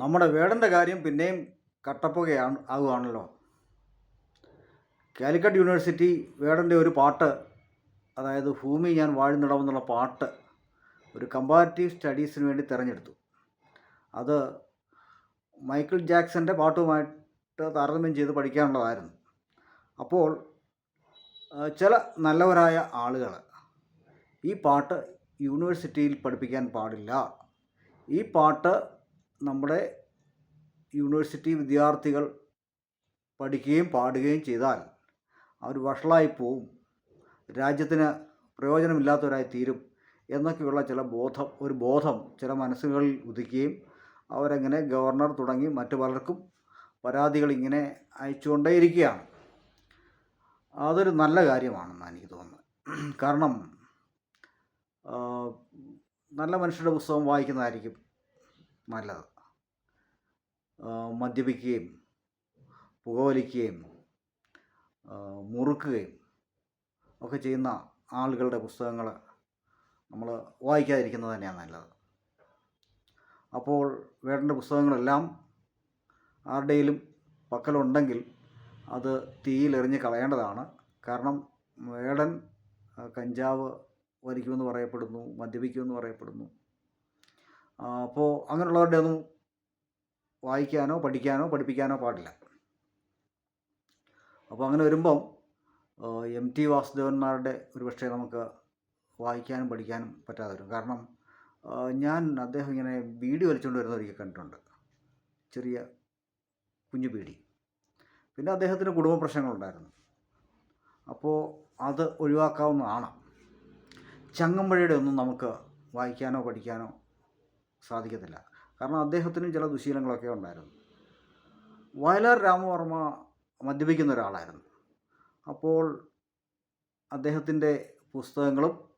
നമ്മുടെ വേടന്റെ കാര്യം പിന്നെയും കട്ടപ്പുകയാണ് ആകുകയാണല്ലോ കാലിക്കറ്റ് യൂണിവേഴ്സിറ്റി വേടന്റെ ഒരു പാട്ട് അതായത് ഭൂമി ഞാൻ വാഴുന്നിടമെന്നുള്ള പാട്ട് ഒരു കമ്പാരിറ്റീവ് സ്റ്റഡീസിന് വേണ്ടി തിരഞ്ഞെടുത്തു. അത് മൈക്കിൾ ജാക്സന്റെ പാട്ടുമായിട്ട് താരതമ്യം ചെയ്ത് പഠിക്കാനുള്ളതായിരുന്നു. അപ്പോൾ ചില നല്ലവരായ ആളുകൾ ഈ പാട്ട് യൂണിവേഴ്സിറ്റിയിൽ പഠിപ്പിക്കാൻ പാടില്ല. ഈ പാട്ട് നമ്മുടെ യൂണിവേഴ്സിറ്റി വിദ്യാർത്ഥികൾ പഠിക്കുകയും പാടുകയും ചെയ്താൽ അവർ വഷളായി പോവും രാജ്യത്തിന് പ്രയോജനമില്ലാത്തവരായി തീരും എന്നൊക്കെയുള്ള ചില ബോധം ഒരു ബോധം ചില മനസ്സുകളിൽ ഉദിക്കുകയും അവരങ്ങനെ ഗവർണർ തുടങ്ങി മറ്റു പലർക്കും പരാതികൾ ഇങ്ങനെ അയച്ചുകൊണ്ടേയിരിക്കുകയാണ്. അതൊരു നല്ല കാര്യമാണെന്നാണ് എനിക്ക് തോന്നുന്നത്. കാരണം നല്ല മനുഷ്യരുടെ പുസ്തകം വായിക്കുന്നതായിരിക്കും നല്ലത്. മദ്യപിക്കുകയും പുകവലിക്കുകയും മുറുക്കുകയും ഒക്കെ ചെയ്യുന്ന ആളുകളുടെ പുസ്തകങ്ങൾ നമ്മൾ വായിക്കാതിരിക്കുന്നത് തന്നെയാണ് നല്ലത്. അപ്പോൾ വേടന്റെ പുസ്തകങ്ങളെല്ലാം ആരുടെയിലും പക്കലുണ്ടെങ്കിൽ അത് തീയിലെറിഞ്ഞ് കളയേണ്ടതാണ്. കാരണം വേടൻ കഞ്ചാവ് വലിക്കുമെന്ന് പറയപ്പെടുന്നു മദ്യപിക്കുമെന്ന് പറയപ്പെടുന്നു. അപ്പോൾ അങ്ങനെയുള്ളവരുടെ ഒന്നും വായിക്കാനോ പഠിക്കാനോ പഠിപ്പിക്കാനോ പാടില്ല. അപ്പോൾ അങ്ങനെ വരുമ്പം എം ടി വാസുദേവന്മാരുടെ ഒരു പക്ഷേ നമുക്ക് വായിക്കാനും പഠിക്കാനും പറ്റാതെ വരും കാരണം ഞാൻ അദ്ദേഹം ഇങ്ങനെ ബീഡി വലിച്ചുകൊണ്ട് വരുന്ന ഒരിക്കൽ കണ്ടിട്ടുണ്ട്. ചെറിയ കുഞ്ഞു ബീഡി. പിന്നെ അദ്ദേഹത്തിന് കുടുംബ പ്രശ്നങ്ങളുണ്ടായിരുന്നു. അപ്പോൾ അത് ഒഴിവാക്കാവുന്നതാണ്. ചങ്ങമ്പഴയുടെ ഒന്നും നമുക്ക് വായിക്കാനോ പഠിക്കാനോ സാധിക്കത്തില്ല. കാരണം അദ്ദേഹത്തിനും ചില ദുശീലങ്ങളൊക്കെ ഉണ്ടായിരുന്നു. വയലാർ രാമവർമ്മ മദ്യപിക്കുന്ന ഒരാളായിരുന്നു. അപ്പോൾ അദ്ദേഹത്തിന്റെ പുസ്തകങ്ങളും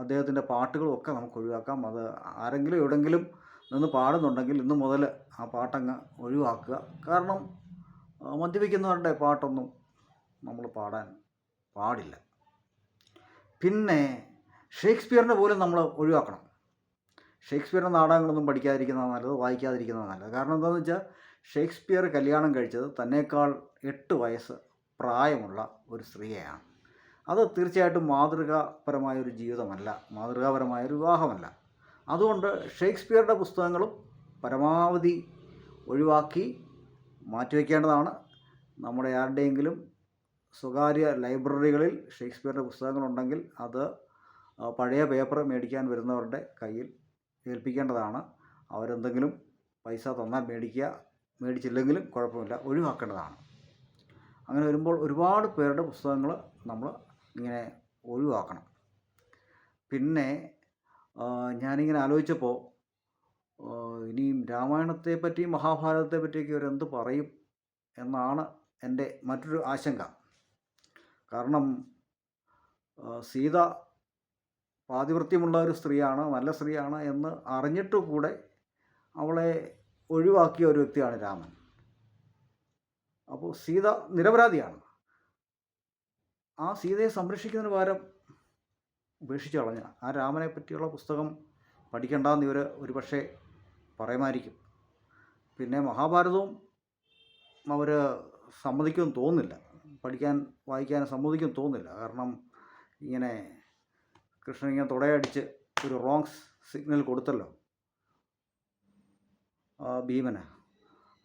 അദ്ദേഹത്തിന്റെ പാട്ടുകളും ഒക്കെ നമുക്ക് ഒഴിവാക്കാം. അത് ആരെങ്കിലും എവിടെങ്കിലും നിന്ന് പാടുന്നുണ്ടെങ്കിൽ ഇന്ന് മുതൽ ആ പാട്ടങ്ങ് ഒഴിവാക്കുക. കാരണം മദ്യപിക്കുന്നവരുടെ പാട്ടൊന്നും നമ്മൾ പാടാൻ പാടില്ല. പിന്നെ ഷേക്സ്പിയറിനെ പോലും നമ്മൾ ഒഴിവാക്കണം. ഷേക്സ്പിയറിന്റെ നാടകങ്ങളൊന്നും പഠിക്കാതിരിക്കുന്നതാണ് നല്ലത് വായിക്കാതിരിക്കുന്നതാണ് നല്ലത്. കാരണം എന്താണെന്ന് വെച്ചാൽ ഷേക്സ്പിയർ കല്യാണം കഴിച്ചത് തന്നേക്കാൾ എട്ട് വയസ്സ് പ്രായമുള്ള ഒരു സ്ത്രീയെയാണ്. അത് തീർച്ചയായിട്ടും മാതൃകാപരമായ ഒരു ജീവിതമല്ല മാതൃകാപരമായ ഒരു വിവാഹമല്ല. അതുകൊണ്ട് ഷേക്സ്പിയറുടെ പുസ്തകങ്ങളും പരമാവധി ഒഴിവാക്കി മാറ്റിവെക്കേണ്ടതാണ്. നമ്മുടെ ആരുടെയെങ്കിലും സ്വകാര്യ ലൈബ്രറികളിൽ ഷേക്സ്പിയറുടെ പുസ്തകങ്ങളുണ്ടെങ്കിൽ അത് പഴയ പേപ്പർ മേടിക്കാൻ വരുന്നവരുടെ കയ്യിൽ ഏൽപ്പിക്കേണ്ടതാണ്. അവരെന്തെങ്കിലും പൈസ തന്നാൽ മേടിക്കുക മേടിച്ചില്ലെങ്കിലും കുഴപ്പമില്ല ഒഴിവാക്കേണ്ടതാണ്. അങ്ങനെ വരുമ്പോൾ ഒരുപാട് പേരുടെ പുസ്തകങ്ങൾ നമ്മൾ ഇങ്ങനെ ഒഴിവാക്കണം. പിന്നെ ഞാനിങ്ങനെ ആലോചിച്ചപ്പോൾ ഇനിയും രാമായണത്തെ പറ്റിയും മഹാഭാരതത്തെ പറ്റിയൊക്കെ അവരെന്ത് പറയും എന്നാണ് എന്റെ മറ്റൊരു ആശങ്ക. കാരണം സീത പാതിവൃത്യമുള്ള ഒരു സ്ത്രീയാണ് നല്ല സ്ത്രീയാണ് എന്ന് അറിഞ്ഞിട്ട് കൂടെ അവളെ ഒഴിവാക്കിയ ഒരു വ്യക്തിയാണ് രാമൻ. അപ്പോൾ സീത നിരപരാധിയാണ്. ആ സീതയെ സംരക്ഷിക്കുന്നതിന് പകരം ഉപേക്ഷിച്ച് കളഞ്ഞ ആ രാമനെ പറ്റിയുള്ള പുസ്തകം പഠിക്കണ്ടെന്ന് ഇവർ ഒരു പക്ഷേ പറയുമായിരിക്കും. പിന്നെ മഹാഭാരതവും അവർ സമ്മതിക്കുമെന്ന് തോന്നുന്നില്ല. പഠിക്കാൻ വായിക്കാൻ സമ്മതിക്കുമെന്ന് തോന്നുന്നില്ല. കാരണം ഇങ്ങനെ കൃഷ്ണൻ ഇങ്ങനെ തുടയടിച്ച് ഒരു റോങ് സിഗ്നൽ കൊടുത്തല്ലോ. ഭീമന്.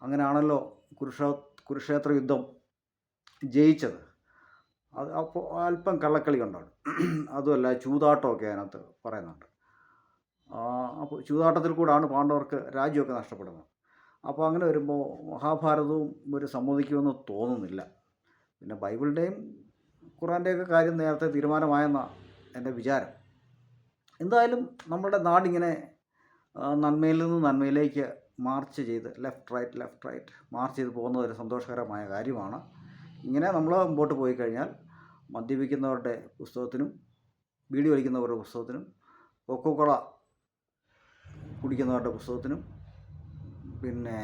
അങ്ങനെയാണല്ലോ കുരുക്ഷ കുരുക്ഷേത്ര യുദ്ധം ജയിച്ചത്. അത് അപ്പോൾ അല്പം കള്ളക്കളി ഉണ്ടാവും അതുമല്ല ചൂതാട്ടമൊക്കെ അതിനകത്ത് പറയുന്നുണ്ട്. അപ്പോൾ ചൂതാട്ടത്തിൽ കൂടാണ് പാണ്ഡവർക്ക് രാജ്യമൊക്കെ നഷ്ടപ്പെടുന്നത്. അപ്പോൾ അങ്ങനെ വരുമ്പോൾ മഹാഭാരതവും ഒരു സമ്മതിക്കുമെന്ന് തോന്നുന്നില്ല. പിന്നെ ബൈബിളിന്റെയും ഖുറാന്റെയൊക്കെ കാര്യം നേരത്തെ തീരുമാനമായെന്നാണ് എന്റെ വിചാരം. എന്തായാലും നമ്മുടെ നാടിങ്ങനെ നന്മയിൽ നിന്ന് നന്മയിലേക്ക് മാർച്ച് ചെയ്ത് left right left right march ചെയ്ത് പോകുന്നത് ഒരു സന്തോഷകരമായ കാര്യമാണ്. ഇങ്ങനെ നമ്മൾ മുമ്പോട്ട് പോയി കഴിഞ്ഞാൽ മദ്യപിക്കുന്നവരുടെ പുസ്തകത്തിനും വീഡിയോ വലിക്കുന്നവരുടെ പുസ്തകത്തിനും കൊക്കോക്കോള കുടിക്കുന്നവരുടെ പുസ്തകത്തിനും പിന്നെ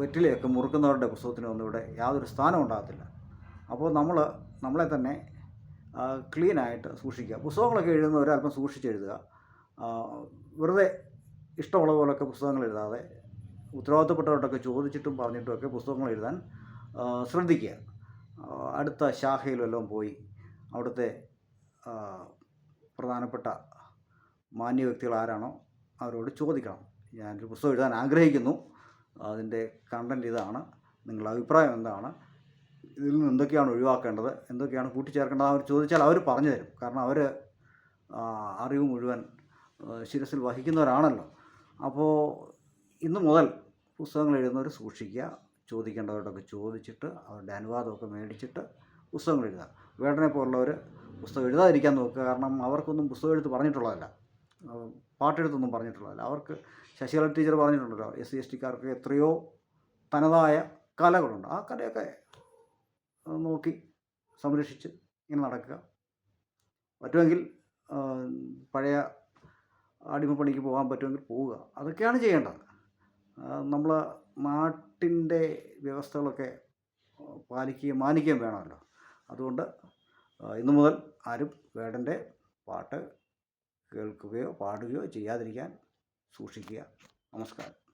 വെറ്റിലയൊക്കെ മുറുക്കുന്നവരുടെ പുസ്തകത്തിനും ഒന്നും ഇവിടെ യാതൊരു സ്ഥാനം ഉണ്ടാകത്തില്ല. അപ്പോൾ നമ്മൾ നമ്മളെ തന്നെ ക്ലീനായിട്ട് സൂക്ഷിക്കുക. പുസ്തകങ്ങളൊക്കെ എഴുതുന്നവർ അല്പം സൂക്ഷിച്ചെഴുതുക. വെറുതെ ഇഷ്ടമുള്ള പോലൊക്കെ പുസ്തകങ്ങൾ എഴുതാതെ ഉത്തരവാദിത്തപ്പെട്ടവരോടൊക്കെ ചോദിച്ചിട്ടും പറഞ്ഞിട്ടുമൊക്കെ പുസ്തകങ്ങൾ എഴുതാൻ ശ്രദ്ധിക്കുക. അടുത്ത ശാഖയിലെല്ലാം പോയി അവിടുത്തെ പ്രധാനപ്പെട്ട മാന്യ വ്യക്തികൾ ആരാണോ അവരോട് ചോദിക്കണം. ഞാനൊരു പുസ്തകം എഴുതാൻ ആഗ്രഹിക്കുന്നു. അതിന്റെ കണ്ടന്റ് ഇതാണ്. നിങ്ങളുടെ അഭിപ്രായം എന്താണ്? ഇതിൽ നിന്ന് എന്തൊക്കെയാണ് ഒഴിവാക്കേണ്ടത്? എന്തൊക്കെയാണ് കൂട്ടിച്ചേർക്കേണ്ടത്? അവർ ചോദിച്ചാൽ അവർ പറഞ്ഞു തരും. കാരണം അവർ അറിവ് മുഴുവൻ ശിരസിൽ വഹിക്കുന്നവരാണല്ലോ. അപ്പോൾ ഇന്ന് മുതൽ പുസ്തകങ്ങൾ എഴുതുന്നവർ സൂക്ഷിക്കുക ചോദിക്കേണ്ടവരോടൊക്കെ ചോദിച്ചിട്ട് അവരുടെ അനുവാദമൊക്കെ മേടിച്ചിട്ട് പുസ്തകങ്ങൾ എഴുതുക. വേടനെ പോലുള്ളവർ പുസ്തകം എഴുതാതിരിക്കാൻ നോക്കുക. കാരണം അവർക്കൊന്നും പുസ്തകം എഴുത്ത് പറഞ്ഞിട്ടുള്ളതല്ല. പാട്ടെഴുത്തൊന്നും പറഞ്ഞിട്ടുള്ളതല്ല. അവർക്ക് ശശികല ടീച്ചർ പറഞ്ഞിട്ടുണ്ടല്ലോ എസ് സി എസ് ടിക്കാർക്ക് എത്രയോ തനതായ കലകളുണ്ട്. ആ കലയൊക്കെ നോക്കി സംരക്ഷിച്ച് ഇങ്ങനെ നടക്കുക. പറ്റുമെങ്കിൽ പഴയ അടിമപ്പണിക്ക് പോകാൻ പറ്റുമെങ്കിൽ പോവുക. അതൊക്കെയാണ് ചെയ്യേണ്ടത്. നമ്മൾ നാട്ടിന്റെ വ്യവസ്ഥകളൊക്കെ പാലിക്കുകയും മാനിക്കുകയും വേണമല്ലോ. അതുകൊണ്ട് ഇന്നു മുതൽ ആരും വേടന്റെ പാട്ട് കേൾക്കുകയോ പാടുകയോ ചെയ്യാതിരിക്കാൻ സൂക്ഷിക്കുക. നമസ്കാരം.